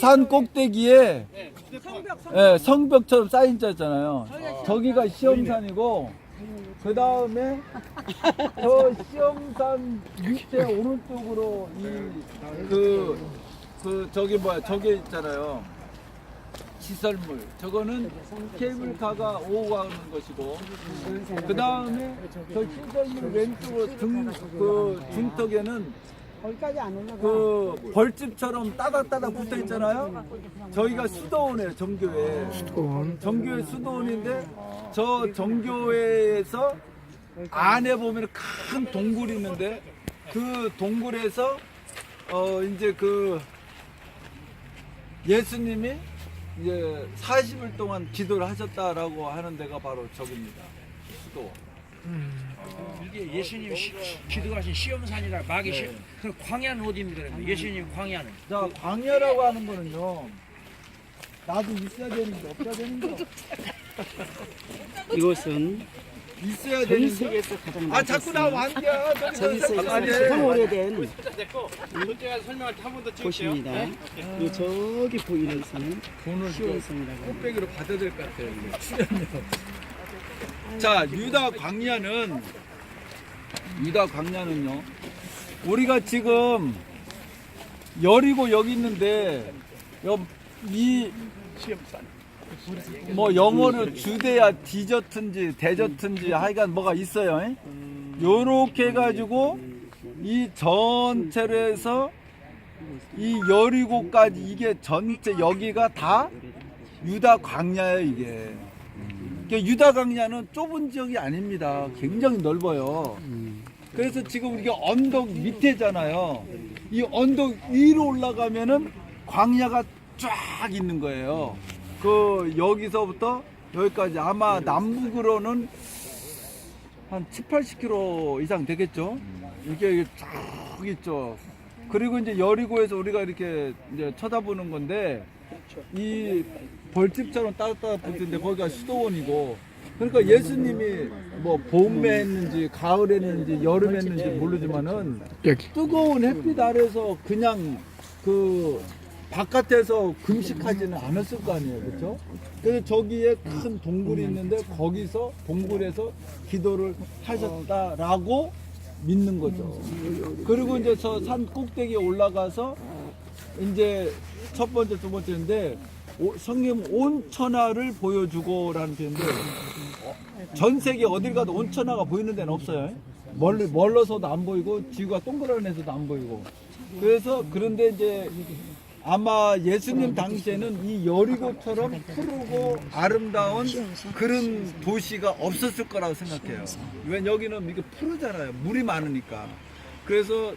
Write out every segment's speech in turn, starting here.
산 꼭대기에 예, 성벽처럼 쌓인 자 있잖아요. 저기가 시험산이고 그 다음에 저 시험산 밑에 오른쪽으로 이그 그 저기 뭐야 저기 있잖아요. 시설물 저거는 케이블카가 오고 가는 것이고 그 다음에 저 시설물 왼쪽으로 등그 중턱에는 거기까지 안 올라가. 그 벌집처럼 따닥따닥 붙어 있잖아요. 저희가 수도원이에요, 정교회. 수도원. 정교회 수도원인데 저 정교회에서 안에 보면 큰 동굴이 있는데 그 동굴에서 어 이제 그 예수님이 이제 40일 동안 기도를 하셨다라고 하는 데가 바로 저기입니다. 수도원. 이게 예수님 시, 기도하신 시험산이라 막이 시, 네. 그 광야는 어디입니까? 그러면? 예수님 광야는 자, 광야라고 하는 거는요. 나도 있어야 되는데 없어야 되는 거. 이곳은 있어야 전 되는 거. 세계에서 가장 아, 자꾸 나 완기야. 전 세계에서 가장 오래된 제가 설명할 때 한 번 더 찍을게요. 곳입니다. 이 저기 보이는 산은 돈을 좀 시원성이라고 합니다. 꽃배기로 받아야 될 것 같아요. 이게 출연료. 자, 유다 광야는 유다 광야는요. 우리가 지금 여리고 여기 있는데 여, 이뭐 영어는 주대야 디저트인지 데저트인지 하여간 뭐가 있어요. 에? 요렇게 해가지고 이 전체로 해서 이 여리고까지 이게 전체 여기가 다 유다 광야예요 이게. 그러니까 유다 광야는 좁은 지역이 아닙니다. 굉장히 넓어요. 그래서 지금 우리가 언덕 밑에잖아요. 이 언덕 위로 올라가면은 광야가 쫙 있는 거예요. 그 여기서부터 여기까지 아마 남북으로는 한 7, 80km 이상 되겠죠. 이게 쫙 있죠. 그리고 이제 여리고에서 우리가 이렇게 이제 쳐다보는 건데 이 벌집처럼 따뜻따뜻 붙는데 거기가 수도원이고. 그러니까 예수님이 뭐 봄에 했는지 가을에 했는지 여름에 했는지 모르지만은 뜨거운 햇빛 아래서 그냥 그 바깥에서 금식하지는 않았을 거 아니에요, 그렇죠? 그래서 저기에 큰 동굴이 있는데 거기서 동굴에서 기도를 하셨다라고 믿는 거죠. 그리고 이제 저 산 꼭대기에 올라가서 이제 첫 번째, 두 번째인데 오- 성경 온천하를 보여주고라는 어, 전 세계 어딜 가도 온천하가 보이는 데는 없어요. 멀리 멀러서도 안 보이고 지구가 동그란 데서도 안 보이고 그래서 그런데 이제 아마 예수님 당시에는 이 여리고처럼 푸르고 아름다운 그런 도시가 없었을 거라고 생각해요. 왜 여기는 이게 푸르잖아요. 물이 많으니까. 그래서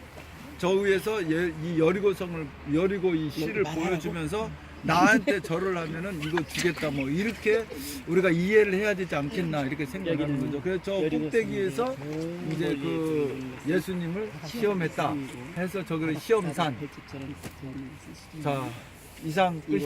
저 위에서 예- 이 여리고성을 여리고 이 시를 보여주면서 나한테 절을 하면은 이거 주겠다 뭐 이렇게 우리가 이해를 해야 되지 않겠나 이렇게 생각하는 거죠. 그래서 저 꼭대기에서 이제 그 예수님을 시험했다 해서 저기를 시험산 자 이상 끝.